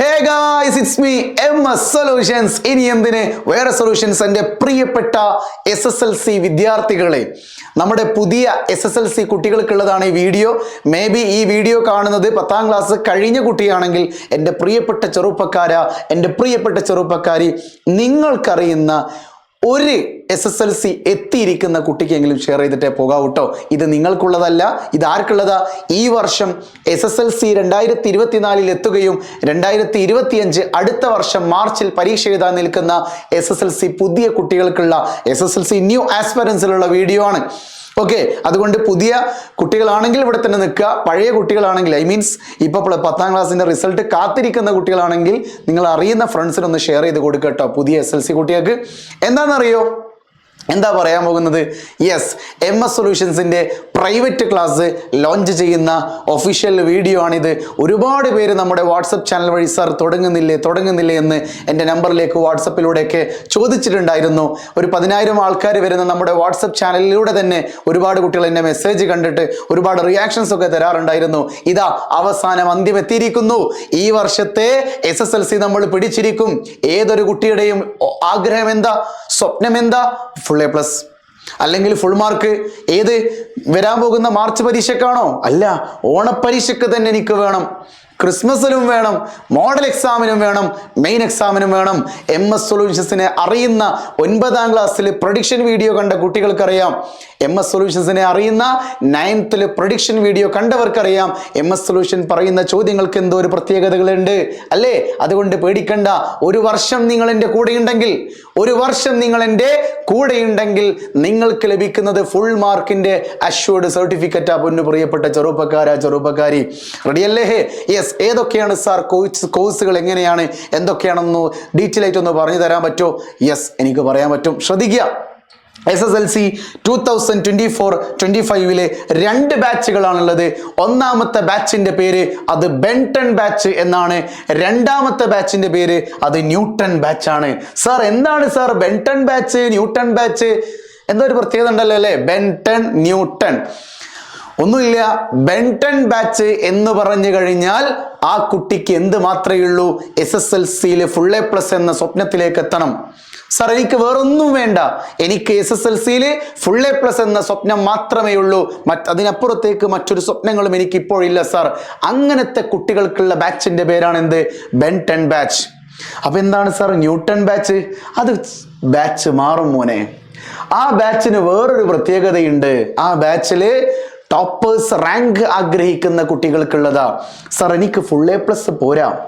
Hey guys it's me M S solutions ഇനി എന്തിന്? വേറെ സൊല്യൂഷൻസ് എന്റെ പ്രിയപ്പെട്ട എസ് എസ് എൽ സി വിദ്യാർത്ഥികളെ. നമ്മുടെ പുതിയ എസ് എസ് എൽ സി കുട്ടികൾക്കുള്ളതാണ് ഈ വീഡിയോ മേ ബി ഈ വീഡിയോ കാണുന്നത് പത്താം ക്ലാസ് കഴിഞ്ഞ കുട്ടിയാണെങ്കിൽ എന്റെ പ്രിയപ്പെട്ട ചെറുപ്പക്കാര എന്റെ പ്രിയപ്പെട്ട ചെറുപ്പക്കാരി നിങ്ങൾക്കറിയുന്ന ഒരു എസ് എസ് എൽ സി എത്തിയിരിക്കുന്ന കുട്ടിക്കെങ്കിലും ഷെയർ ചെയ്തിട്ടേ പോകാവൂ കേട്ടോ ഇത് നിങ്ങൾക്കുള്ളതല്ല ഇത് ആർക്കുള്ളതാ? ഈ വർഷം എസ് എസ് എൽ സി രണ്ടായിരത്തി ഇരുപത്തിനാലിൽ എത്തുകയും രണ്ടായിരത്തി ഇരുപത്തിയഞ്ച് അടുത്ത വർഷം മാർച്ചിൽ പരീക്ഷ എഴുതാൻ നിൽക്കുന്ന എസ് എസ് എൽ സി പുതിയ കുട്ടികൾക്കുള്ള S S L C new ആസ്പെറൻസിലുള്ള video ആണ്. ഓക്കെ അതുകൊണ്ട് പുതിയ കുട്ടികളാണെങ്കിൽ ഇവിടെ തന്നെ നിൽക്കുക. പഴയ കുട്ടികളാണെങ്കിൽ ഐ മീൻസ് ഇപ്പോൾ പത്താം ക്ലാസ്സിന്റെ റിസൾട്ട് കാത്തിരിക്കുന്ന കുട്ടികളാണെങ്കിൽ നിങ്ങൾ അറിയുന്ന ഫ്രണ്ട്സിനൊന്ന് ഷെയർ ചെയ്ത് കൊടുക്കട്ടോ കേട്ടോ പുതിയ എസ് എൽ സി കുട്ടികൾക്ക്. എന്താണെന്നറിയോ? എന്താ പറയാൻ പോകുന്നത്? യെസ് എം എസ് സൊല്യൂഷൻസിന്റെ പ്രൈവറ്റ് ക്ലാസ് ലോഞ്ച് ചെയ്യുന്ന ഒഫീഷ്യൽ വീഡിയോ ആണിത്. ഒരുപാട് പേര് നമ്മുടെ വാട്സപ്പ് ചാനൽ വഴി സാർ തുടങ്ങുന്നില്ലേ തുടങ്ങുന്നില്ലേ എന്ന് എന്റെ നമ്പറിലേക്ക് വാട്സപ്പിലൂടെയൊക്കെ ചോദിച്ചിട്ടുണ്ടായിരുന്നു. ഒരു പതിനായിരം ആൾക്കാർ വരുന്ന നമ്മുടെ വാട്സപ്പ് ചാനലിലൂടെ തന്നെ ഒരുപാട് കുട്ടികൾ എന്റെ മെസ്സേജ് കണ്ടിട്ട് ഒരുപാട് റിയാക്ഷൻസ് ഒക്കെ തരാറുണ്ടായിരുന്നു. ഇതാ അവസാനം അന്ത്യം എത്തിയിരിക്കുന്നു ഈ വർഷത്തെ എസ് എസ് എൽ സി നമ്മൾ പിടിച്ചിരിക്കും. ഏതൊരു കുട്ടിയുടെയും ആഗ്രഹം എന്താ? സ്വപ്നം എന്താ? ഫുൾ എ പ്ലസ് അല്ലെങ്കിൽ ഫുൾ മാർക്ക് ഏത്? വരാൻ പോകുന്ന മാർച്ച് പരീക്ഷക്കാണോ അല്ല ഓണപ്പരീക്ഷയ്ക്ക് തന്നെ എനിക്ക് വേണം. ക്രിസ്മസിനും വേണം മോഡൽ എക്സാമിനും വേണം മെയിൻ എക്സാമിനും വേണം. എം എസ് സൊല്യൂഷൻസിനെ അറിയുന്ന ഒൻപതാം ക്ലാസ്സിൽ പ്രൊഡിക്ഷൻ വീഡിയോ കണ്ട കുട്ടികൾക്കറിയാം. എം എസ് സൊല്യൂഷൻസിനെ അറിയുന്ന നയൻത്തിൽ പ്രൊഡിക്ഷൻ വീഡിയോ കണ്ടവർക്കറിയാം. എം എസ് സൊല്യൂഷൻ പറയുന്ന ചോദ്യങ്ങൾക്ക് എന്തോ ഒരു പ്രത്യേകതകളുണ്ട് അല്ലേ? അതുകൊണ്ട് പേടിക്കണ്ട. ഒരു വർഷം നിങ്ങൾ എന്റെ കൂടെയുണ്ടെങ്കിൽ ഒരു വർഷം നിങ്ങൾ എന്റെ കൂടെയുണ്ടെങ്കിൽ നിങ്ങൾക്ക് ലഭിക്കുന്നത് ഫുൾ മാർക്കിന്റെ അഷ്വേർഡ് സർട്ടിഫിക്കറ്റാ പൊന്നു പ്രിയപ്പെട്ട ചെറുപ്പക്കാരാ. ചെറുപ്പക്കാരി റെഡിയല്ലേ ഹേ ഏതൊക്കെയാണ് സാർ കോഴ്സ് കോഴ്സുകൾ എങ്ങനെയാണ്? എന്തൊക്കെയാണെന്ന് ഡീറ്റെയിൽ ആയിട്ട് ഒന്ന് പറഞ്ഞു തരാൻ പറ്റുമോ യെസ് എനിക്ക് പറയാൻ പറ്റും. ശ്രദ്ധിക്കുക. S S L C two thousand twenty four twenty ഫൈവിലെ രണ്ട് ബാച്ചുകളാണുള്ളത് ഒന്നാമത്തെ ബാച്ചിന്റെ പേര് അത് ബെൻടൺ ബാച്ച് എന്നാണ്. രണ്ടാമത്തെ ബാച്ചിന്റെ പേര് അത് ന്യൂട്ടൺ ബാച്ചാണ് സാർ എന്താണ് sir Benton batch Newton batch എന്തോ ഒരു പ്രത്യേകത ഉണ്ടല്ലോ അല്ലേ? ബെൻടൺ ന്യൂട്ടൺ ഒന്നുമില്ല. ബെൻടൺ ബാച്ച് എന്ന് പറഞ്ഞു കഴിഞ്ഞാൽ ആ കുട്ടിക്ക് എന്ത് മാത്രമേ ഉള്ളൂ? എസ് എസ് എൽ സിയിൽ ഫുൾ എ പ്ലസ് എന്ന സ്വപ്നത്തിലേക്ക് എത്തണം. സാർ എനിക്ക് വേറൊന്നും വേണ്ട. എനിക്ക് എസ് എസ് എൽ സിയിൽ ഫുൾ എ പ്ലസ് എന്ന സ്വപ്നം മാത്രമേ ഉള്ളൂ. മറ്റ് അതിനപ്പുറത്തേക്ക് മറ്റൊരു സ്വപ്നങ്ങളും എനിക്ക് ഇപ്പോഴില്ല സാർ അങ്ങനത്തെ കുട്ടികൾക്കുള്ള ബാച്ചിന്റെ പേരാണ് എന്ത്? ബെൻടൺ ബാച്ച് അപ്പൊ എന്താണ് സാർ ന്യൂട്ടൺ ബാച്ച് അത് ബാച്ച് മാറും മോനെ. ആ ബാച്ചിന് വേറൊരു പ്രത്യേകതയുണ്ട്. ആ ബാച്ചിൽ ടോപ്പേഴ്സ് റാങ്ക് ആഗ്രഹിക്കുന്ന കുട്ടികൾക്കുള്ളത്. സർ എനിക്ക് ഫുൾ എ പ്ലസ് പോരാ.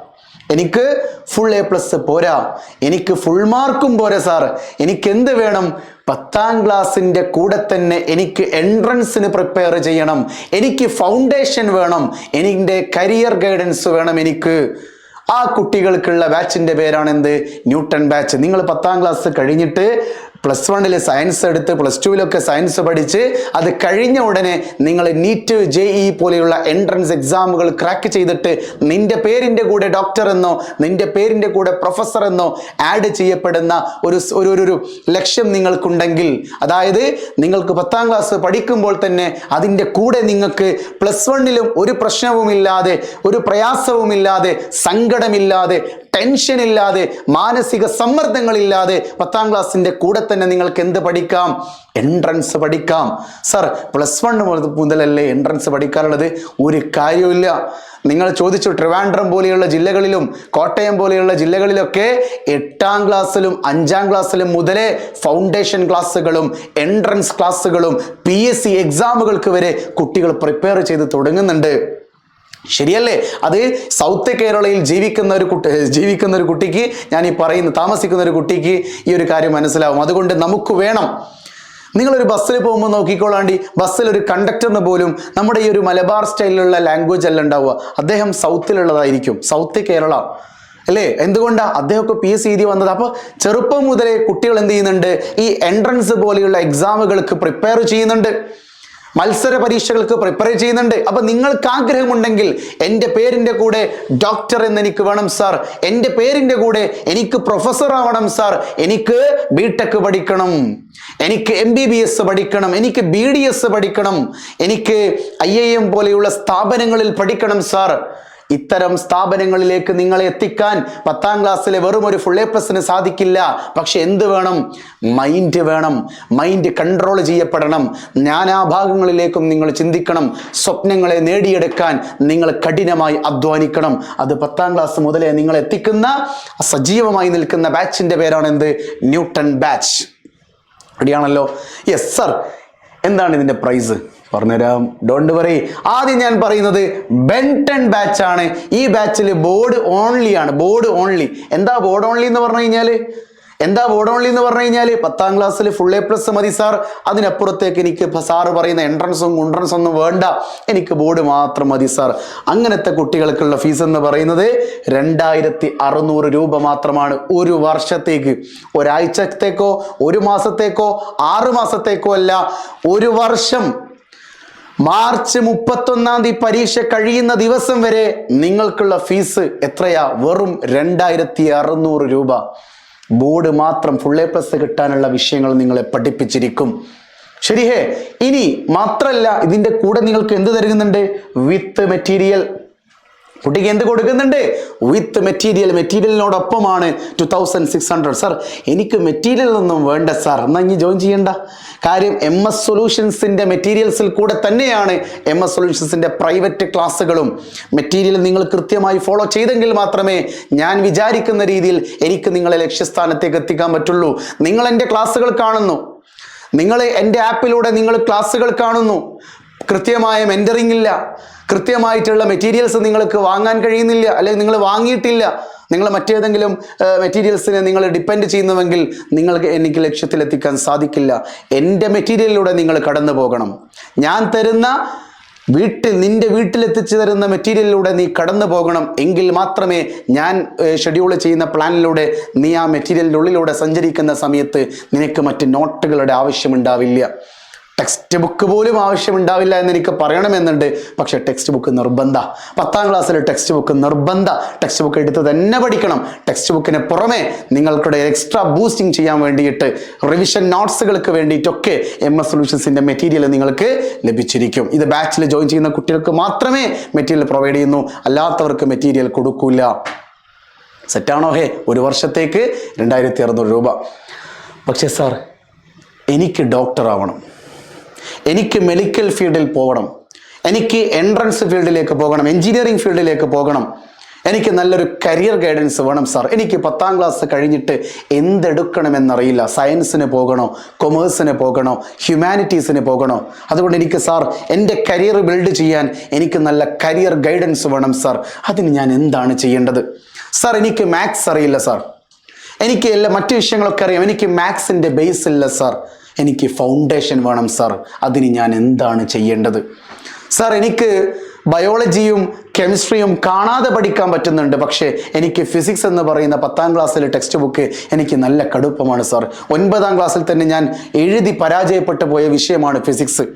എനിക്ക് ഫുൾ എ പ്ലസ് പോരാ. എനിക്ക് ഫുൾ മാർക്കും പോരാ സാർ എനിക്ക് എന്ത് വേണം? പത്താം ക്ലാസ്സിന്റെ കൂടെ തന്നെ എനിക്ക് എൻട്രൻസിന് പ്രിപ്പയർ ചെയ്യണം. എനിക്ക് ഫൗണ്ടേഷൻ വേണം. എനിക്ക് കരിയർ ഗൈഡൻസ് വേണം എനിക്ക്. ആ കുട്ടികൾക്കുള്ള ബാച്ചിന്റെ പേരാണ് എന്ത് ന്യൂട്ടൺ ബാച്ച് നിങ്ങൾ പത്താം ക്ലാസ് കഴിഞ്ഞിട്ട് പ്ലസ് വണ്ണിൽ സയൻസ് എടുത്ത് പ്ലസ് ടുവിലൊക്കെ സയൻസ് പഠിച്ച് അത് കഴിഞ്ഞ ഉടനെ നിങ്ങൾ നീറ്റ് ജെ ഇ പോലെയുള്ള എൻട്രൻസ് എക്സാമുകൾ ക്രാക്ക് ചെയ്തിട്ട് നിന്റെ പേരിന്റെ കൂടെ ഡോക്ടർ എന്നോ നിന്റെ പേരിന്റെ കൂടെ പ്രൊഫസർ എന്നോ ആഡ് ചെയ്യപ്പെടുന്ന ഒരു ഒരു- ഒരു ലക്ഷ്യം നിങ്ങൾക്കുണ്ടെങ്കിൽ അതായത് നിങ്ങൾക്ക് പത്താം ക്ലാസ് പഠിക്കുമ്പോൾ തന്നെ അതിന്റെ കൂടെ നിങ്ങൾക്ക് പ്ലസ് വണ്ണിലും ഒരു പ്രശ്നവുമില്ലാതെ ഒരു പ്രയാസവുമില്ലാതെ സങ്കടമില്ലാതെ ടെൻഷനില്ലാതെ മാനസിക സമ്മർദ്ദങ്ങളില്ലാതെ പത്താം ക്ലാസ്സിന്റെ കൂടെ തന്നെ നിങ്ങൾക്ക് എന്ത് പഠിക്കാം? എൻട്രൻസ് പഠിക്കാം. സർ പ്ലസ് വൺ മുതലല്ലേ എൻട്രൻസ് പഠിക്കാനുള്ളത്? ഒരു കാര്യമില്ല നിങ്ങൾ ചോദിച്ചു ട്രിവാൻഡ്രം പോലെയുള്ള ജില്ലകളിലും കോട്ടയം പോലെയുള്ള ജില്ലകളിലൊക്കെ എട്ടാം ക്ലാസ്സിലും അഞ്ചാം ക്ലാസ്സിലും മുതലേ ഫൗണ്ടേഷൻ ക്ലാസ്സുകളും എൻട്രൻസ് ക്ലാസ്സുകളും പി എസ് സി എക്സാമുകൾക്ക് വരെ കുട്ടികൾ പ്രിപ്പയർ ചെയ്ത് തുടങ്ങുന്നുണ്ട്. ശരിയല്ലേ? അത് സൗത്ത് കേരളയിൽ ജീവിക്കുന്ന ഒരു കുട്ടി ജീവിക്കുന്ന ഒരു കുട്ടിക്ക് ഞാൻ ഈ പറയുന്ന താമസിക്കുന്ന ഒരു കുട്ടിക്ക് ഈ ഒരു കാര്യം മനസ്സിലാവും. അതുകൊണ്ട് നമുക്ക് വേണം. നിങ്ങളൊരു ബസ്സിൽ പോകുമ്പോൾ നോക്കിക്കോളാണ്ടി. ബസ്സിൽ ഒരു കണ്ടക്ടറിന് പോലും നമ്മുടെ ഈ ഒരു മലബാർ സ്റ്റൈലിലുള്ള ലാംഗ്വേജ് അല്ല ഉണ്ടാവുക. അദ്ദേഹം സൗത്തിലുള്ളതായിരിക്കും. സൗത്ത് കേരള. അല്ലേ? എന്തുകൊണ്ടാണ് അദ്ദേഹമൊക്കെ പി എസ് എഴുതി വന്നത്. അപ്പോൾ ചെറുപ്പം മുതലേ കുട്ടികൾ എന്ത് ചെയ്യുന്നുണ്ട്? ഈ എൻട്രൻസ് പോലെയുള്ള എക്സാമുകൾക്ക് പ്രിപ്പയർ ചെയ്യുന്നുണ്ട്. മത്സര പരീക്ഷകൾക്ക് പ്രിപ്പയർ ചെയ്യുന്നുണ്ട്. അപ്പൊ നിങ്ങൾക്ക് ആഗ്രഹമുണ്ടെങ്കിൽ എന്റെ പേരിന്റെ കൂടെ ഡോക്ടർ എന്ന് എനിക്ക് വേണം സാർ എന്റെ പേരിന്റെ കൂടെ എനിക്ക് പ്രൊഫസർ ആവണം സാർ എനിക്ക് ബി ടെക് പഠിക്കണം. എനിക്ക് എം ബി ബി എസ് പഠിക്കണം. എനിക്ക് ബി ഡി എസ് പഠിക്കണം. എനിക്ക് ഐ ഐ എം പോലെയുള്ള സ്ഥാപനങ്ങളിൽ പഠിക്കണം സാർ ഇത്തരം സ്ഥാപനങ്ങളിലേക്ക് നിങ്ങളെ എത്തിക്കാൻ പത്താം ക്ലാസ്സിലെ വെറും ഒരു ഫുൾ എ പ്ലസിന് സാധിക്കില്ല. പക്ഷെ എന്ത് വേണം? മൈൻഡ് വേണം. Mind control ചെയ്യപ്പെടണം. ജ്ഞാനാഭാഗങ്ങളിലേക്കും നിങ്ങൾ ചിന്തിക്കണം. സ്വപ്നങ്ങളെ നേടിയെടുക്കാൻ നിങ്ങൾ കഠിനമായി അധ്വാനിക്കണം. അത് പത്താം ക്ലാസ് മുതലേ നിങ്ങൾ എത്തിക്കുന്ന സജീവമായി നിൽക്കുന്ന ബാച്ചിന്റെ പേരാണ് എന്ത് ന്യൂട്ടൺ ബാച്ച് റെഡിയാണല്ലോ യെസ് സർ എന്താണ് ഇതിന്റെ പ്രൈസ് പറഞ്ഞുതരാം. ഡോണ്ട് വറി ആദ്യം ഞാൻ പറയുന്നത് ബെൻടൺ ബാച്ച് ആണ്. ഈ ബാച്ചിൽ ബോർഡ് ഓൺലി ആണ്. ബോർഡ് ഓൺലി എന്താ ബോർഡ് ഓൺലി എന്ന് പറഞ്ഞു കഴിഞ്ഞാൽ എന്താ ബോർഡ് ഓൺലി എന്ന് പറഞ്ഞു കഴിഞ്ഞാൽ പത്താം ക്ലാസ്സിൽ ഫുൾ എ പ്ലസ് മതി സാർ അതിനപ്പുറത്തേക്ക് എനിക്ക് സാറ് പറയുന്ന എൻട്രൻസും കുണ്ട്രൻസും ഒന്നും വേണ്ട. എനിക്ക് ബോർഡ് മാത്രം മതി സാർ അങ്ങനത്തെ കുട്ടികൾക്കുള്ള ഫീസ് എന്ന് പറയുന്നത് രണ്ടായിരത്തി അറുന്നൂറ് രൂപ മാത്രമാണ് ഒരു വർഷത്തേക്ക്. ഒരാഴ്ചത്തേക്കോ ഒരു മാസത്തേക്കോ ആറ് മാസത്തേക്കോ അല്ല ഒരു വർഷം മാർച്ച് മുപ്പത്തൊന്നാം തീയതി പരീക്ഷ കഴിയുന്ന ദിവസം വരെ നിങ്ങൾക്കുള്ള ഫീസ് എത്രയാ? വെറും രണ്ടായിരത്തി അറുന്നൂറ് രൂപ. ബോർഡ് മാത്രം ഫുൾ എ പ്ലസ് കിട്ടാനുള്ള വിഷയങ്ങൾ നിങ്ങളെ പഠിപ്പിച്ചിരിക്കും. ശരിഹേ ഇനി മാത്രല്ല ഇതിന്റെ കൂടെ നിങ്ങൾക്ക് എന്ത് തരുന്നുണ്ട്? വിത്ത് മെറ്റീരിയൽ കുട്ടിക്ക് എന്ത് കൊടുക്കുന്നുണ്ട്? With material മെറ്റീരിയലിനോടൊപ്പമാണ് two thousand six hundred sir എനിക്ക് മെറ്റീരിയൽ ഒന്നും വേണ്ട സാർ എന്നാൽ ഇനി ജോയിൻ ചെയ്യണ്ട? കാര്യം എം എസ് സൊല്യൂഷൻസിന്റെ മെറ്റീരിയൽസിൽ കൂടെ തന്നെയാണ് എം എസ് സൊല്യൂഷൻസിന്റെ പ്രൈവറ്റ് ക്ലാസ്സുകളും മെറ്റീരിയൽ നിങ്ങൾ കൃത്യമായി ഫോളോ ചെയ്തെങ്കിൽ മാത്രമേ ഞാൻ വിചാരിക്കുന്ന രീതിയിൽ എനിക്ക് നിങ്ങളെ ലക്ഷ്യസ്ഥാനത്തേക്ക് എത്തിക്കാൻ പറ്റുള്ളൂ. നിങ്ങൾ എന്റെ ക്ലാസ്സുകൾ കാണുന്നു. നിങ്ങൾ എന്റെ ആപ്പിലൂടെ നിങ്ങൾ ക്ലാസ്സുകൾ കാണുന്നു. കൃത്യമായ മെന്ററിംഗ് ഇല്ല. കൃത്യമായിട്ടുള്ള മെറ്റീരിയൽസ് നിങ്ങൾക്ക് വാങ്ങാൻ കഴിയുന്നില്ല അല്ലെങ്കിൽ നിങ്ങൾ വാങ്ങിയിട്ടില്ല. നിങ്ങൾ മറ്റേതെങ്കിലും മെറ്റീരിയൽസിനെ നിങ്ങൾ ഡിപ്പെൻഡ് ചെയ്യുന്നുവെങ്കിൽ നിങ്ങൾക്ക് എനിക്ക് ലക്ഷ്യത്തിലെത്തിക്കാൻ സാധിക്കില്ല. എന്റെ മെറ്റീരിയലിലൂടെ നിങ്ങൾ കടന്നു പോകണം. ഞാൻ തരുന്ന വീട്ടിൽ നിന്റെ വീട്ടിലെത്തിച്ചു തരുന്ന മെറ്റീരിയലിലൂടെ നീ കടന്നു പോകണം. എങ്കിൽ മാത്രമേ ഞാൻ ഷെഡ്യൂൾ ചെയ്യുന്ന പ്ലാനിലൂടെ നീ ആ മെറ്റീരിയലിന്റെ ഉള്ളിലൂടെ സഞ്ചരിക്കുന്ന സമയത്ത് നിനക്ക് മറ്റ് നോട്ടുകളുടെ ആവശ്യമുണ്ടാവില്ല. ടെക്സ്റ്റ് ബുക്ക് പോലും ആവശ്യമുണ്ടാവില്ല എന്ന് എനിക്ക് പറയണമെന്നുണ്ട്. പക്ഷേ ടെക്സ്റ്റ് ബുക്ക് നിർബന്ധ. പത്താം ക്ലാസ്സിൽ ടെക്സ്റ്റ് ബുക്ക് നിർബന്ധ. ടെക്സ്റ്റ് ബുക്ക് എടുത്ത് തന്നെ പഠിക്കണം. ടെക്സ്റ്റ് ബുക്കിന് പുറമെ നിങ്ങൾക്കിടെ എക്സ്ട്രാ ബൂസ്റ്റിംഗ് ചെയ്യാൻ വേണ്ടിയിട്ട് റിവിഷൻ നോട്ട്സുകൾക്ക് വേണ്ടിയിട്ടൊക്കെ എം എസ് സൊല്യൂഷൻസിന്റെ മെറ്റീരിയൽ നിങ്ങൾക്ക് ലഭിച്ചിരിക്കും. ഇത് ബാച്ചിൽ ജോയിൻ ചെയ്യുന്ന കുട്ടികൾക്ക് മാത്രമേ മെറ്റീരിയൽ പ്രൊവൈഡ് ചെയ്യുന്നു. അല്ലാത്തവർക്ക് മെറ്റീരിയൽ കൊടുക്കൂല. സെറ്റാണോ ഹേ ഒരു വർഷത്തേക്ക് രണ്ടായിരത്തി അറുന്നൂറ് രൂപ. പക്ഷേ സാർ എനിക്ക് ഡോക്ടർ ആവണം. എനിക്ക് മെഡിക്കൽ ഫീൽഡിൽ പോകണം. എനിക്ക് എൻട്രൻസ് ഫീൽഡിലേക്ക് പോകണം. എഞ്ചിനീയറിംഗ് ഫീൽഡിലേക്ക് പോകണം. എനിക്ക് നല്ലൊരു കരിയർ ഗൈഡൻസ് വേണം സാർ എനിക്ക് പത്താം ക്ലാസ് കഴിഞ്ഞിട്ട് എന്തെടുക്കണമെന്നറിയില്ല. സയൻസിന് പോകണോ കൊമേഴ്സിന് പോകണോ ഹ്യൂമാനിറ്റീസിന് പോകണോ? അതുകൊണ്ട് എനിക്ക് സാർ എന്റെ കരിയർ ബിൽഡ് ചെയ്യാൻ എനിക്ക് നല്ല കരിയർ ഗൈഡൻസ് വേണം സാർ അതിന് ഞാൻ എന്താണ് ചെയ്യേണ്ടത്? സാർ എനിക്ക് മാത്സ് അറിയില്ല സാർ എനിക്ക് എല്ലാ മറ്റു വിഷയങ്ങളൊക്കെ അറിയാം. എനിക്ക് മാത്സിന്റെ ബേസ് ഇല്ല സാർ എനിക്ക് ഫൗണ്ടേഷൻ വേണം സാർ അതിന് ഞാൻ എന്താണ് ചെയ്യേണ്ടത്? സാർ എനിക്ക് ബയോളജിയും കെമിസ്ട്രിയും കാണാതെ പഠിക്കാൻ പറ്റുന്നുണ്ട്. പക്ഷേ എനിക്ക് ഫിസിക്സ് എന്ന് പറയുന്ന പത്താം ക്ലാസ്സിലെ ടെക്സ്റ്റ് ബുക്ക് എനിക്ക് നല്ല കടുപ്പമാണ് സാർ ഒൻപതാം ക്ലാസ്സിൽ തന്നെ ഞാൻ എഴുതി പരാജയപ്പെട്ടു പോയ വിഷയമാണ് ഫിസിക്സ്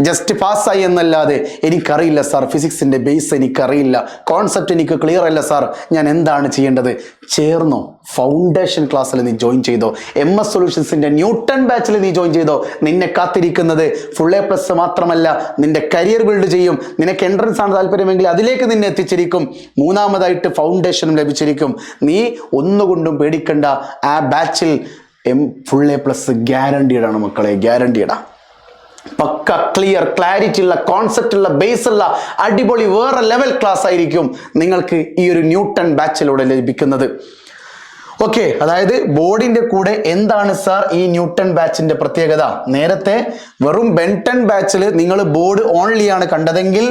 ജസ്റ്റ് പാസ്സായി എന്നല്ലാതെ എനിക്കറിയില്ല സാർ ഫിസിക്സിന്റെ ബേസ് എനിക്കറിയില്ല. കോൺസെപ്റ്റ് എനിക്ക് ക്ലിയർ അല്ല സാർ ഞാൻ എന്താണ് ചെയ്യേണ്ടത്? ചേർന്നോ? ഫൗണ്ടേഷൻ ക്ലാസ്സിൽ നീ ജോയിൻ ചെയ്തോ? എം എസ് സൊല്യൂഷൻസിന്റെ ന്യൂട്ടൺ ബാച്ചിൽ നീ ജോയിൻ ചെയ്തോ? നിന്നെ കാത്തിരിക്കുന്നത് ഫുൾ എ പ്ലസ് മാത്രമല്ല. നിന്റെ കരിയർ ബിൽഡ് ചെയ്യും. നിനക്ക് എൻട്രൻസ് ആണ് താല്പര്യമെങ്കിൽ അതിലേക്ക് നിന്നെ എത്തിച്ചിരിക്കും. മൂന്നാമതായിട്ട് ഫൗണ്ടേഷനും ലഭിച്ചിരിക്കും. നീ ഒന്നുകൊണ്ടും പേടിക്കണ്ട. ആ ബാച്ചിൽ എം ഫുൾ എ പ്ലസ് ഗ്യാരണ്ടീഡാണ് മക്കളെ. ഗ്യാരണ്ടീഡാ പക്ക ക്ലിയർ ക്ലാരിറ്റി ഉള്ള കോൺസെപ്റ്റ് ഉള്ള ബേസ് ഉള്ള അടിപൊളി വേറെ ലെവൽ ക്ലാസ് ആയിരിക്കും നിങ്ങൾക്ക് ഈ ഒരു ന്യൂട്ടൺ ബാച്ചിലൂടെ ലഭിക്കുന്നത്. ഓക്കെ അതായത് ബോർഡിന്റെ കൂടെ എന്താണ് സാർ ഈ ന്യൂട്ടൺ ബാച്ചിന്റെ പ്രത്യേകത? നേരത്തെ വെറും ബെൻടൺ ബാച്ചിൽ നിങ്ങൾ ബോർഡ് ഓൺലി ആണ് കണ്ടതെങ്കിൽ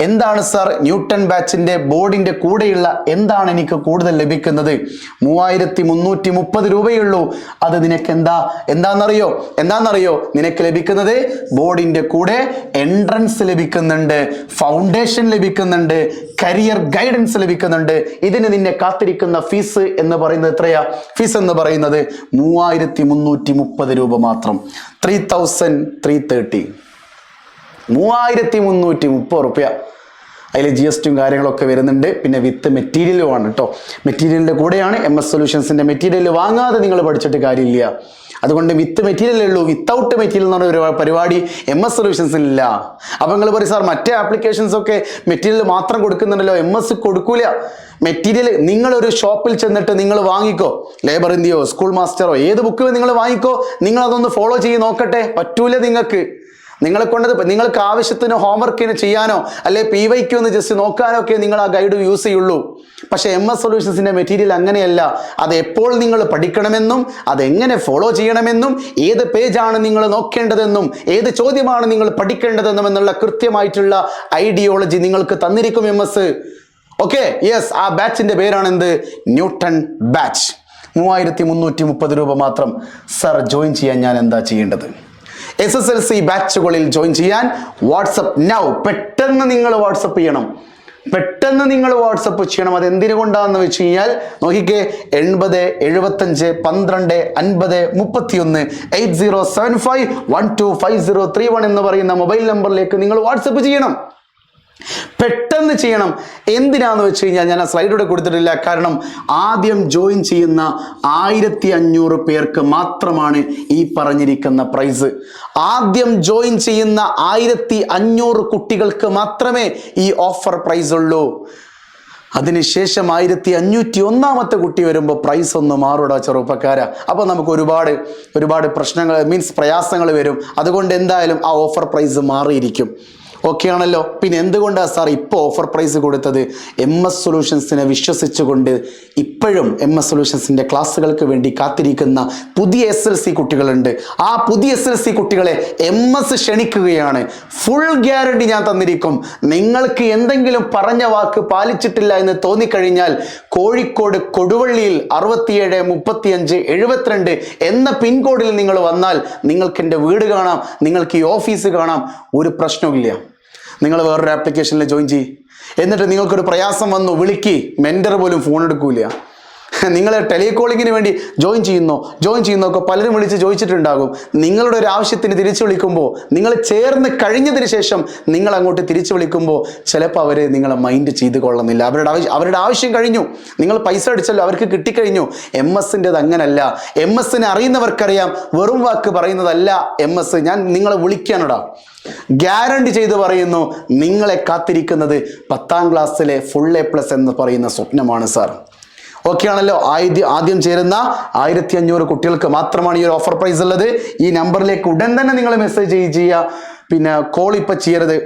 എന്താണ് സാർ ന്യൂട്ടൺ ബാച്ചിന്റെ ബോർഡിന്റെ കൂടെയുള്ള എന്താണ് എനിക്ക് കൂടുതൽ ലഭിക്കുന്നത്? മൂവായിരത്തി മുന്നൂറ്റി മുപ്പത് രൂപയുള്ളൂ. അത് നിനക്ക് എന്താ എന്താണെന്നറിയോ? എന്താണെന്നറിയോ? നിനക്ക് ലഭിക്കുന്നത് ബോർഡിന്റെ കൂടെ എൻട്രൻസ് ലഭിക്കുന്നുണ്ട് ഫൗണ്ടേഷൻ ലഭിക്കുന്നുണ്ട് കരിയർ ഗൈഡൻസ് ലഭിക്കുന്നുണ്ട്. ഇതിന് നിന്നെ കാത്തിരിക്കുന്ന ഫീസ് എന്ന് പറയുന്നത് എത്രയാ? ഫീസ് എന്ന് പറയുന്നത് മൂവായിരത്തി മുന്നൂറ്റി മുപ്പത് രൂപ മാത്രം. ത്രീ തൗസൻഡ് ത്രീ തേർട്ടി മൂവായിരത്തി മുന്നൂറ്റി മുപ്പത് റുപ്യ അതിൽ ജി എസ് ടിയും കാര്യങ്ങളൊക്കെ വരുന്നുണ്ട്. പിന്നെ വിത്ത് മെറ്റീരിയലുമാണ് കേട്ടോ മെറ്റീരിയലിന്റെ കൂടെയാണ് എം എസ് സൊല്യൂഷൻസിന്റെ മെറ്റീരിയൽ വാങ്ങാതെ നിങ്ങൾ പഠിച്ചിട്ട് കാര്യമില്ല. അതുകൊണ്ട് വിത്ത് മെറ്റീരിയലേ ഉള്ളൂ. വിത്തൗട്ട് മെറ്റീരിയൽ എന്ന് പറഞ്ഞ ഒരു പരിപാടി എം എസ് സൊല്യൂഷൻസിൽ ഇല്ല. അപ്പോൾ നിങ്ങൾ പറയും സാർ മറ്റേ ആപ്ലിക്കേഷൻസ് ഒക്കെ മെറ്റീരിയൽ മാത്രം കൊടുക്കുന്നുണ്ടല്ലോ. എം എസ് കൊടുക്കൂല. മെറ്റീരിയൽ നിങ്ങളൊരു ഷോപ്പിൽ ചെന്നിട്ട് നിങ്ങൾ വാങ്ങിക്കോ. ലേബർ ഇന്ത്യയോ സ്കൂൾ മാസ്റ്ററോ ഏത് ബുക്ക് നിങ്ങൾ വാങ്ങിക്കോ. നിങ്ങൾ അതൊന്ന് ഫോളോ ചെയ്ത് നോക്കട്ടെ. പറ്റൂല നിങ്ങൾക്ക്. നിങ്ങളെ കൊണ്ടത് നിങ്ങൾക്ക് ആവശ്യത്തിന് ഹോംവർക്കിന് ചെയ്യാനോ അല്ലെ പി വൈക്ക് ഒന്ന് ജസ്റ്റ് നോക്കാനോ ഒക്കെ നിങ്ങൾ ആ ഗൈഡ് യൂസ് ചെയ്യുള്ളൂ. പക്ഷെ എം എസ് സൊല്യൂഷൻസിന്റെ മെറ്റീരിയൽ അങ്ങനെയല്ല. അത് എപ്പോൾ നിങ്ങൾ പഠിക്കണമെന്നും അതെങ്ങനെ ഫോളോ ചെയ്യണമെന്നും ഏത് പേജാണ് നിങ്ങൾ നോക്കേണ്ടതെന്നും ഏത് ചോദ്യമാണ് നിങ്ങൾ പഠിക്കേണ്ടതെന്നും എന്നുള്ള കൃത്യമായിട്ടുള്ള ഐഡിയോളജി നിങ്ങൾക്ക് തന്നിരിക്കും എം എസ് ഓക്കെ യെസ് ആ ബാച്ചിന്റെ പേരാണ് എന്ത് ന്യൂട്ടൺ ബാച്ച് മൂവായിരത്തി മുന്നൂറ്റി മുപ്പത് രൂപ മാത്രം. സർ ജോയിൻ ചെയ്യാൻ ഞാൻ എന്താ ചെയ്യേണ്ടത്? എസ് എസ് എൽ സി ബാച്ചുകളിൽ ജോയിൻ ചെയ്യാൻ വാട്സപ്പ് നൗ പെട്ടെന്ന് നിങ്ങൾ വാട്സപ്പ് ചെയ്യണം. പെട്ടെന്ന് നിങ്ങൾ വാട്സപ്പ് ചെയ്യണം. അത് എന്തിനു കൊണ്ടാന്ന് വെച്ച് കഴിഞ്ഞാൽ നോക്കിക്കേ എൺപത് എഴുപത്തഞ്ച് പന്ത്രണ്ട് അൻപത് മുപ്പത്തിയൊന്ന് eight zero seven five one two five zero three one എന്ന് പറയുന്ന മൊബൈൽ നമ്പറിലേക്ക് നിങ്ങൾ വാട്സപ്പ് ചെയ്യണം. പെട്ടെന്ന് ചെയ്യണം. എന്തിനാന്ന് വെച്ച് കഴിഞ്ഞാൽ ഞാൻ ആ സ്ലൈഡിലൂടെ കൊടുത്തിട്ടില്ല. കാരണം ആദ്യം ജോയിൻ ചെയ്യുന്ന ആയിരത്തി അഞ്ഞൂറ് പേർക്ക് മാത്രമാണ് ഈ പറഞ്ഞിരിക്കുന്ന പ്രൈസ് ആദ്യം ജോയിൻ ചെയ്യുന്ന ആയിരത്തി അഞ്ഞൂറ് കുട്ടികൾക്ക് മാത്രമേ ഈ ഓഫർ പ്രൈസ് ഉള്ളൂ. അതിനുശേഷം ആയിരത്തി അഞ്ഞൂറ്റി ഒന്നാമത്തെ കുട്ടി വരുമ്പോൾ പ്രൈസ് ഒന്ന് മാറൂടാ ചെറുപ്പക്കാര. അപ്പോൾ നമുക്ക് ഒരുപാട് ഒരുപാട് പ്രശ്നങ്ങൾ മീൻസ് പ്രയാസങ്ങൾ വരും. അതുകൊണ്ട് എന്തായാലും ആ ഓഫർ പ്രൈസ് മാറിയിരിക്കും. ഓക്കെ ആണല്ലോ. പിന്നെ എന്തുകൊണ്ടാണ് സാർ ഇപ്പോൾ ഓഫർ പ്രൈസ് കൊടുത്തത്? എം എസ് സൊല്യൂഷൻസിനെ വിശ്വസിച്ചുകൊണ്ട് ഇപ്പോഴും എം എസ് സൊല്യൂഷൻസിന്റെ ക്ലാസ്സുകൾക്ക് വേണ്ടി കാത്തിരിക്കുന്ന പുതിയ എസ് എൽ സി കുട്ടികളുണ്ട്. ആ പുതിയ എസ് എൽ സി കുട്ടികളെ എം എസ് ക്ഷണിക്കുകയാണ്. ഫുൾ ഗ്യാരണ്ടി ഞാൻ തന്നിരിക്കും. നിങ്ങൾക്ക് എന്തെങ്കിലും പറഞ്ഞ വാക്ക് പാലിച്ചിട്ടില്ല എന്ന് തോന്നിക്കഴിഞ്ഞാൽ കോഴിക്കോട് കൊടുവള്ളിയിൽ അറുപത്തിയേഴ് മുപ്പത്തിയഞ്ച് എഴുപത്തിരണ്ട് എന്ന പിൻകോഡിൽ നിങ്ങൾ വന്നാൽ നിങ്ങൾക്ക് എന്റെ വീട് കാണാം. നിങ്ങൾക്ക് ഈ ഓഫീസ് കാണാം. ഒരു പ്രശ്നവുമില്ല. നിങ്ങൾ വേറൊരു ആപ്ലിക്കേഷനിൽ ജോയിൻ ചെയ്യ്. എന്നിട്ട് നിങ്ങൾക്കൊരു പ്രയാസം വന്നു വിളിക്ക്. മെന്റർ പോലും ഫോൺ എടുക്കൂല. നിങ്ങൾ ടെലികോളിങ്ങിന് വേണ്ടി ജോയിൻ ചെയ്യുന്നോ ജോയിൻ ചെയ്യുന്നോ ഒക്കെ പലരും വിളിച്ച് ചോദിച്ചിട്ടുണ്ടാകും. നിങ്ങളുടെ ഒരു ആവശ്യത്തിന് തിരിച്ചു വിളിക്കുമ്പോൾ നിങ്ങൾ ചേർന്ന് കഴിഞ്ഞതിന് ശേഷം നിങ്ങൾ അങ്ങോട്ട് തിരിച്ചു വിളിക്കുമ്പോൾ ചിലപ്പോൾ അവരെ നിങ്ങളെ മൈൻഡ് ചെയ്ത് കൊള്ളുന്നില്ല. അവരുടെ ആവശ്യം അവരുടെ ആവശ്യം കഴിഞ്ഞു. നിങ്ങൾ പൈസ അടിച്ചല്ലോ അവർക്ക് കിട്ടിക്കഴിഞ്ഞു. എം എസിന്റെത് അങ്ങനല്ല. എം എസിനെ അറിയുന്നവർക്കറിയാം. വെറും വാക്ക് പറയുന്നതല്ല എം എസ് ഞാൻ നിങ്ങളെ വിളിക്കാനടാ. ഗ്യാരണ്ടി ചെയ്ത് പറയുന്നു നിങ്ങളെ കാത്തിരിക്കുന്നത് പത്താം ക്ലാസ്സിലെ ഫുൾ എ പ്ലസ് എന്ന് പറയുന്ന സ്വപ്നമാണ് സാർ. ഓക്കെ ആണല്ലോ ആദ്യം ആദ്യം ചേരുന്ന ആയിരത്തി അഞ്ഞൂറ് കുട്ടികൾക്ക് മാത്രമാണ് ഈ ഒരു ഓഫർ പ്രൈസ് ഉള്ളത്. ഈ നമ്പറിലേക്ക് ഉടൻ തന്നെ നിങ്ങൾ മെസ്സേജ് ചെയ്യുക. പിന്നെ കോൾ ഇപ്പം ചെയ്യരുത്.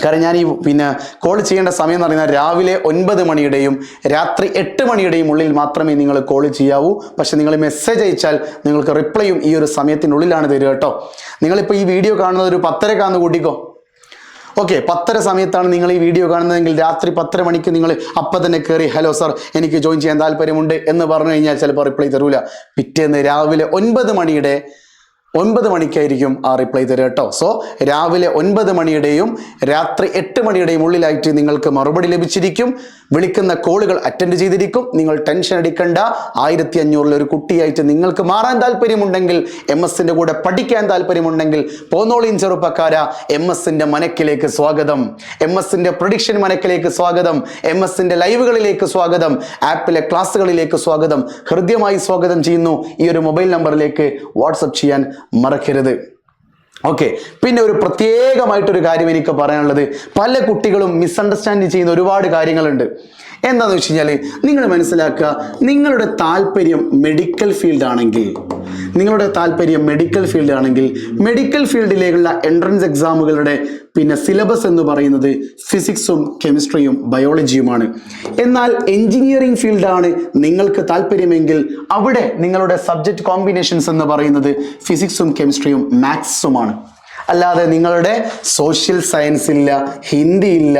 കാരണം ഞാൻ ഈ പിന്നെ കോൾ ചെയ്യേണ്ട സമയം എന്ന് പറയുന്നത് രാവിലെ ഒൻപത് മണിയുടെയും രാത്രി എട്ട് മണിയുടെയും ഉള്ളിൽ മാത്രമേ നിങ്ങൾ കോൾ ചെയ്യാവൂ. പക്ഷെ നിങ്ങൾ മെസ്സേജ് അയച്ചാൽ നിങ്ങൾക്ക് റിപ്ലൈയും ഈ ഒരു സമയത്തിനുള്ളിലാണ് തരിക കേട്ടോ. നിങ്ങളിപ്പോൾ ഈ വീഡിയോ കാണുന്നത് ഒരു പത്തരക്കാന്ന് കൂട്ടിക്കോ. ഓക്കെ പത്തര സമയത്താണ് നിങ്ങൾ ഈ വീഡിയോ കാണുന്നതെങ്കിൽ രാത്രി പത്തര മണിക്ക് നിങ്ങൾ അപ്പം തന്നെ കയറി ഹലോ സർ എനിക്ക് ജോയിൻ ചെയ്യാൻ താല്പര്യമുണ്ട് എന്ന് പറഞ്ഞു കഴിഞ്ഞാൽ ചിലപ്പോൾ റിപ്ലൈ തരൂല. പിറ്റേന്ന് രാവിലെ ഒൻപത് മണിയുടെ ഒൻപത് മണിക്കായിരിക്കും ആ റിപ്ലൈ തരിക കേട്ടോ. സോ രാവിലെ ഒൻപത് മണിയുടെയും രാത്രി എട്ട് മണിയുടെയും ഉള്ളിലായിട്ട് നിങ്ങൾക്ക് മറുപടി ലഭിച്ചിരിക്കും. വിളിക്കുന്ന കോളുകൾ അറ്റൻഡ് ചെയ്തിരിക്കും. നിങ്ങൾ ടെൻഷൻ അടിക്കേണ്ട. ആയിരത്തി അഞ്ഞൂറിൽ ഒരു കുട്ടിയായിട്ട് നിങ്ങൾക്ക് മാറാൻ താല്പര്യമുണ്ടെങ്കിൽ എം എസിന്റെ കൂടെ പഠിക്കാൻ താല്പര്യമുണ്ടെങ്കിൽ പോന്നോളിൻ ചെറുപ്പക്കാര എം എസിന്റെ മനക്കിലേക്ക് സ്വാഗതം. എം എസിന്റെ പ്രൊഡിക്ഷൻ മനക്കിലേക്ക് സ്വാഗതം. എം എസിന്റെ ലൈവുകളിലേക്ക് സ്വാഗതം. ആപ്പിലെ ക്ലാസ്സുകളിലേക്ക് സ്വാഗതം. ഹൃദ്യമായി സ്വാഗതം ചെയ്യുന്നു. ഈ ഒരു മൊബൈൽ നമ്പറിലേക്ക് വാട്സപ്പ് ചെയ്യാൻ മറക്കരുത്. ഓക്കെ പിന്നെ ഒരു പ്രത്യേകമായിട്ടൊരു കാര്യം എനിക്ക് പറയാനുള്ളത്. പല കുട്ടികളും മിസ്അണ്ടർസ്റ്റാൻഡ് ചെയ്യുന്ന ഒരുപാട് കാര്യങ്ങളുണ്ട്. എന്താണെന്ന് വെച്ച് കഴിഞ്ഞാൽ നിങ്ങൾ മനസ്സിലാക്കുക നിങ്ങളുടെ താല്പര്യം മെഡിക്കൽ ഫീൽഡ് ആണെങ്കിൽ നിങ്ങളുടെ താല്പര്യം മെഡിക്കൽ ഫീൽഡ് ആണെങ്കിൽ മെഡിക്കൽ ഫീൽഡിലേക്കുള്ള എൻട്രൻസ് എക്സാമുകളുടെ പിന്നെ സിലബസ് എന്ന് പറയുന്നത് ഫിസിക്സും കെമിസ്ട്രിയും ബയോളജിയുമാണ് എന്നാൽ എഞ്ചിനീയറിംഗ് ഫീൽഡാണ് നിങ്ങൾക്ക് താല്പര്യമെങ്കിൽ അവിടെ നിങ്ങളുടെ സബ്ജക്റ്റ് കോമ്പിനേഷൻസ് എന്ന് പറയുന്നത് ഫിസിക്സും കെമിസ്ട്രിയും മാത്സുമാണ് അല്ലാതെ നിങ്ങളുടെ സോഷ്യൽ സയൻസ് ഇല്ല ഹിന്ദി ഇല്ല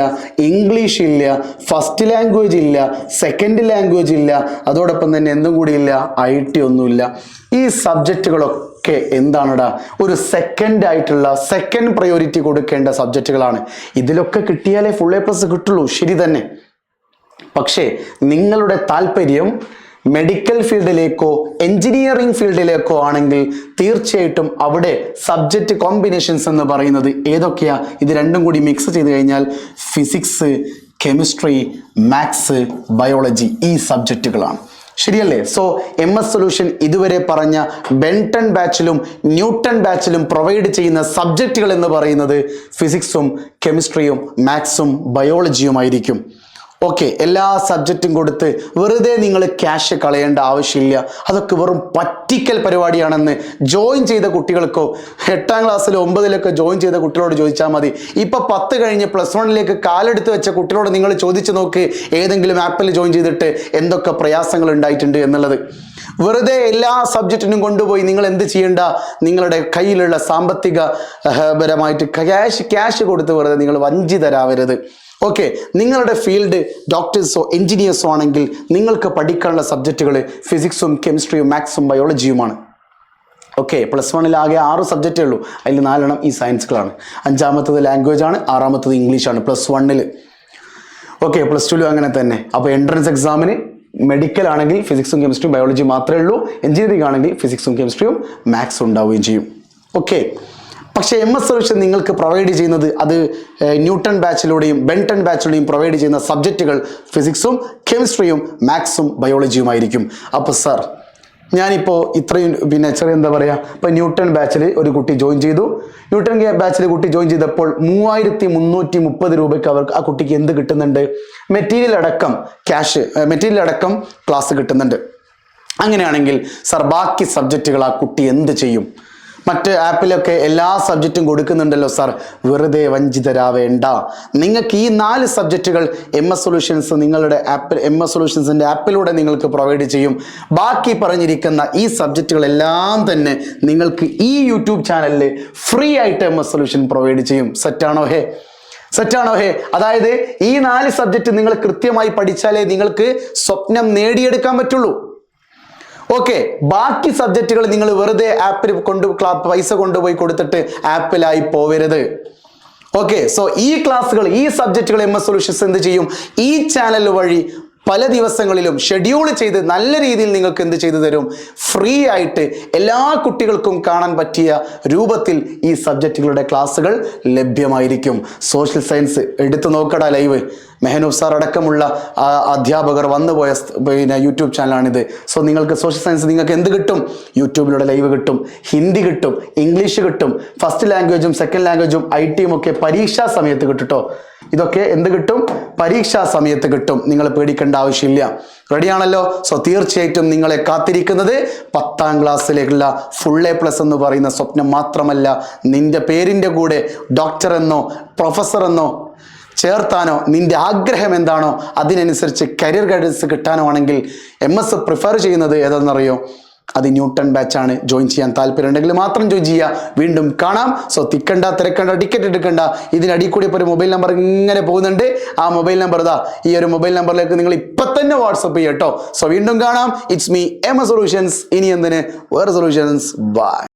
ഇംഗ്ലീഷ് ഇല്ല ഫസ്റ്റ് ലാംഗ്വേജ് ഇല്ല സെക്കൻഡ് ലാംഗ്വേജ് ഇല്ല അതോടൊപ്പം തന്നെ എന്തും കൂടി ഇല്ല ഐ ടി ഒന്നുമില്ല. ഈ സബ്ജക്റ്റുകളൊക്കെ എന്താണടാ? ഒരു സെക്കൻഡ് ആയിട്ടുള്ള സെക്കൻഡ് പ്രയോറിറ്റി കൊടുക്കേണ്ട സബ്ജക്റ്റുകളാണ് ഇതിലൊക്കെ കിട്ടിയാലേ ഫുൾ എ പ്ലസ് കിട്ടുള്ളൂ ശരി തന്നെ. പക്ഷേ നിങ്ങളുടെ താല്പര്യം മെഡിക്കൽ ഫീൽഡിലേക്കോ എഞ്ചിനീയറിംഗ് ഫീൽഡിലേക്കോ ആണെങ്കിൽ തീർച്ചയായിട്ടും അവിടെ സബ്ജക്റ്റ് കോമ്പിനേഷൻസ് എന്ന് പറയുന്നത് ഏതൊക്കെയാ? ഇത് രണ്ടും കൂടി മിക്സ് ചെയ്ത് കഴിഞ്ഞാൽ ഫിസിക്സ് കെമിസ്ട്രി മാത്സ് ബയോളജി ഈ സബ്ജക്റ്റുകളാണ് ശരിയല്ലേ? സോ എം എസ് സൊല്യൂഷൻ ഇതുവരെ പറഞ്ഞ ബെൻടൺ ബാച്ചിലും ന്യൂട്ടൺ ബാച്ചിലും പ്രൊവൈഡ് ചെയ്യുന്ന സബ്ജക്റ്റുകൾ എന്ന് പറയുന്നത് ഫിസിക്സും കെമിസ്ട്രിയും മാത്സും ബയോളജിയുമായിരിക്കും ഓക്കെ എല്ലാ സബ്ജക്റ്റും കൊടുത്ത് വെറുതെ നിങ്ങൾ ക്യാഷ് കളയേണ്ട ആവശ്യമില്ല. അതൊക്കെ വെറും പറ്റിക്കൽ പരിപാടിയാണെന്ന് ജോയിൻ ചെയ്ത കുട്ടികൾക്കോ എട്ടാം ക്ലാസ്സിലോ ഒമ്പതിലൊക്കെ ജോയിൻ ചെയ്ത കുട്ടികളോട് ചോദിച്ചാൽ മതി. ഇപ്പൊ പത്ത് കഴിഞ്ഞ് പ്ലസ് വണ്ണിലേക്ക് കാലെടുത്ത് വെച്ച കുട്ടികളോട് നിങ്ങൾ ചോദിച്ചു നോക്ക് ഏതെങ്കിലും ആപ്പിൽ ജോയിൻ ചെയ്തിട്ട് എന്തൊക്കെ പ്രയാസങ്ങൾ ഉണ്ടായിട്ടുണ്ട് എന്നുള്ളത്. വെറുതെ എല്ലാ സബ്ജക്റ്റിനും കൊണ്ടുപോയി നിങ്ങൾ എന്ത് ചെയ്യേണ്ട? നിങ്ങളുടെ കയ്യിലുള്ള സാമ്പത്തിക പരമായിട്ട് ക്യാഷ് ക്യാഷ് കൊടുത്ത് വെറുതെ നിങ്ങൾ വഞ്ചിതരാവരുത് ഓക്കെ നിങ്ങളുടെ ഫീൽഡ് ഡോക്ടേഴ്സോ എൻജിനീയേഴ്സോ ആണെങ്കിൽ നിങ്ങൾക്ക് പഠിക്കാനുള്ള സബ്ജക്റ്റുകൾ ഫിസിക്സും കെമിസ്ട്രിയും മാത്സും ബയോളജിയുമാണ് ഓക്കെ പ്ലസ് വണ്ണിൽ ആകെ ആറ് സബ്ജക്റ്റേ ഉള്ളൂ. അതിൽ നാലെണ്ണം ഈ സയൻസുകളാണ് അഞ്ചാമത്തത് ലാംഗ്വേജ് ആണ് ആറാമത്തത് ഇംഗ്ലീഷാണ് പ്ലസ് വണ്ണിൽ ഓക്കെ പ്ലസ് ടുവിലും അങ്ങനെ തന്നെ. അപ്പോൾ എൻട്രൻസ് എക്സാമിന് മെഡിക്കൽ ആണെങ്കിൽ ഫിസിക്സും കെമിസ്ട്രിയും ബയോളജി മാത്രമേ ഉള്ളൂ. എഞ്ചിനീയറിംഗ് ആണെങ്കിൽ ഫിസിക്സും കെമിസ്ട്രിയും മാത്സും ഉണ്ടാവുകയും ചെയ്യും. ഓക്കെ പക്ഷേ എം എസ് സൊല്യൂഷൻ നിങ്ങൾക്ക് പ്രൊവൈഡ് ചെയ്യുന്നത് അത് ന്യൂട്ടൺ ബാച്ചിലൂടെയും ബെൻടൺ ബാച്ചിലൂടെയും പ്രൊവൈഡ് ചെയ്യുന്ന സബ്ജക്റ്റുകൾ ഫിസിക്സും കെമിസ്ട്രിയും മാത്സും ബയോളജിയുമായിരിക്കും അപ്പോൾ സാർ ഞാനിപ്പോൾ ഇത്രയും പിന്നെ ചെറിയ എന്താ പറയുക ഇപ്പോൾ ന്യൂട്ടൺ ബാച്ചിൽ ഒരു കുട്ടി ജോയിൻ ചെയ്തു. ന്യൂട്ടൺ ബാച്ചിൽ കുട്ടി ജോയിൻ ചെയ്തപ്പോൾ മൂവായിരത്തി മുന്നൂറ്റി മുപ്പത് രൂപയ്ക്ക് അവർക്ക് ആ കുട്ടിക്ക് എന്ത് കിട്ടുന്നുണ്ട്? മെറ്റീരിയൽ അടക്കം ക്യാഷ് മെറ്റീരിയൽ അടക്കം ക്ലാസ് കിട്ടുന്നുണ്ട്. അങ്ങനെയാണെങ്കിൽ സർ ബാക്കി സബ്ജക്റ്റുകൾ ആ കുട്ടി എന്ത് ചെയ്യും? മറ്റ് ആപ്പിലൊക്കെ എല്ലാ സബ്ജക്റ്റും കൊടുക്കുന്നുണ്ടല്ലോ സാർ. വെറുതെ വഞ്ചിതരാവേണ്ട. നിങ്ങൾക്ക് ഈ നാല് സബ്ജക്റ്റുകൾ എം എസ് സൊല്യൂഷൻസ് നിങ്ങളുടെ ആപ്പിൽ എം എസ് സൊല്യൂഷൻസിന്റെ ആപ്പിലൂടെ നിങ്ങൾക്ക് പ്രൊവൈഡ് ചെയ്യും. ബാക്കി പറഞ്ഞിരിക്കുന്ന ഈ സബ്ജക്റ്റുകളെല്ലാം തന്നെ നിങ്ങൾക്ക് ഈ യൂട്യൂബ് ചാനലിൽ ഫ്രീ ആയിട്ട് എം എസ് സൊല്യൂഷൻ പ്രൊവൈഡ് ചെയ്യും. സെറ്റാണോ ഹേ? സെറ്റാണോ ഹേ? അതായത് ഈ നാല് സബ്ജക്റ്റ് നിങ്ങൾ കൃത്യമായി പഠിച്ചാലേ നിങ്ങൾക്ക് സ്വപ്നം നേടിയെടുക്കാൻ പറ്റുള്ളൂ. ഓക്കെ ബാക്കി സബ്ജക്റ്റുകൾ നിങ്ങൾ വെറുതെ ആപ്പിൽ കൊണ്ട് പൈസ കൊണ്ടുപോയി കൊടുത്തിട്ട് ആപ്പിലായി പോവരുത്. ഓക്കെ സോ ഈ ക്ലാസ്സുകൾ ഈ സബ്ജക്റ്റുകൾ എം എസ് സൊല്യൂഷൻസ് എന്ത് ചെയ്യും? ഈ ചാനൽ വഴി പല ദിവസങ്ങളിലും ഷെഡ്യൂൾ ചെയ്ത് നല്ല രീതിയിൽ നിങ്ങൾക്ക് എന്ത് ചെയ്തു തരും? ഫ്രീ ആയിട്ട് എല്ലാ കുട്ടികൾക്കും കാണാൻ പറ്റിയ രൂപത്തിൽ ഈ സബ്ജക്റ്റുകളുടെ ക്ലാസ്സുകൾ ലഭ്യമായിരിക്കും. സോഷ്യൽ സയൻസ് എടുത്തു നോക്കടാ ലൈവ് മെഹനൂബ് സാർ അടക്കമുള്ള അധ്യാപകർ വന്നുപോയ പോയ പിന്നെ യൂട്യൂബ് ചാനലാണിത് സോ നിങ്ങൾക്ക് സോഷ്യൽ സയൻസ് നിങ്ങൾക്ക് എന്ത് കിട്ടും? യൂട്യൂബിലൂടെ ലൈവ് കിട്ടും ഹിന്ദി കിട്ടും ഇംഗ്ലീഷ് കിട്ടും ഫസ്റ്റ് ലാംഗ്വേജും സെക്കൻഡ് ലാംഗ്വേജും ഐ ടിയും ഒക്കെ പരീക്ഷാ സമയത്ത് കിട്ടുട്ടോ. ഇതൊക്കെ എന്ത് കിട്ടും? പരീക്ഷാ സമയത്ത് കിട്ടും. നിങ്ങൾ പേടിക്കേണ്ട ആവശ്യമില്ല. റെഡിയാണല്ലോ? സോ തീർച്ചയായിട്ടും നിങ്ങളെ കാത്തിരിക്കുന്നത് പത്താം ക്ലാസ്സിലേക്കുള്ള ഫുൾ എ പ്ലസ് എന്ന് പറയുന്ന സ്വപ്നം മാത്രമല്ല നിന്റെ പേരിന്റെ കൂടെ ഡോക്ടർ എന്നോ പ്രൊഫസർ എന്നോ ചേർത്താനോ നിന്റെ ആഗ്രഹം എന്താണോ അതിനനുസരിച്ച് കരിയർ ഗൈഡൻസ് കിട്ടാനോ ആണെങ്കിൽ എം എസ് പ്രിഫർ ചെയ്യുന്നത് ഏതെന്നറിയോ അത് ന്യൂട്ടൺ ബാച്ചാണ് ജോയിൻ ചെയ്യാൻ താല്പര്യം ഉണ്ടെങ്കിൽ മാത്രം ജോയിൻ ചെയ്യുക. വീണ്ടും കാണാം. സോ തിക്കണ്ട തിരക്കണ്ട ടിക്കറ്റ് എടുക്കണ്ട. ഇതിനടി കൂടി ഇപ്പോൾ ഒരു മൊബൈൽ നമ്പർ ഇങ്ങനെ പോകുന്നുണ്ട്. ആ മൊബൈൽ നമ്പർ ഇതാ. ഈ ഒരു മൊബൈൽ നമ്പറിലേക്ക് നിങ്ങൾ ഇപ്പം തന്നെ വാട്സപ്പ് ചെയ്യട്ടോ സോ വീണ്ടും കാണാം. It's me M A solutions ഇനി എന്തിന്? വേറെ സൊല്യൂഷൻസ് ബൈ